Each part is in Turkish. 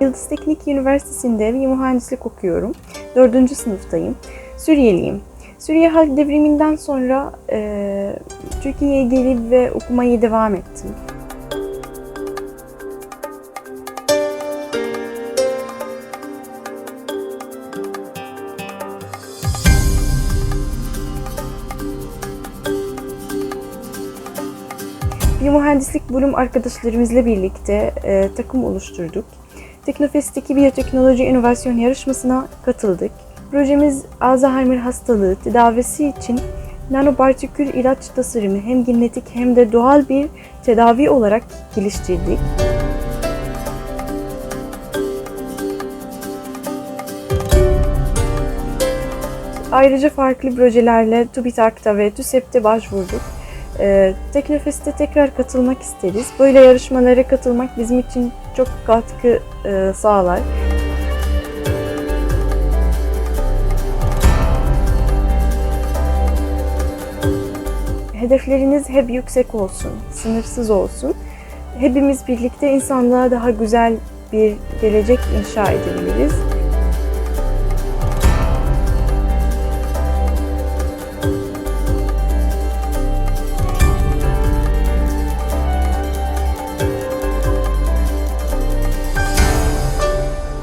Yıldız Teknik Üniversitesi'nde mühendislik okuyorum. Dördüncü sınıftayım. Suriyeliyim. Suriye Halk Devrimi'nden sonra e, Türkiye'ye gelip ve okumaya devam ettim. Bir mühendislik bölüm arkadaşlarımızla birlikte e, takım oluşturduk. Teknofest'teki biyoteknoloji inovasyon yarışmasına katıldık. Projemiz Alzheimer hastalığı tedavisi için nanopartikül ilaç tasarımı hem genetik hem de doğal bir tedavi olarak geliştirdik. Ayrıca farklı projelerle TÜBİTAK'ta ve TÜSEP'te başvurduk. Ee, Teknofest'e tekrar katılmak isteriz. Böyle yarışmalara katılmak bizim için çok katkı e, sağlar. Hedefleriniz hep yüksek olsun, sınırsız olsun. Hepimiz birlikte insanlığa daha güzel bir gelecek inşa edebiliriz.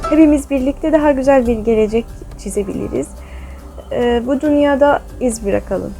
Hepimiz birlikte daha güzel bir gelecek çizebiliriz. Ee, Bu dünyada iz bırakalım.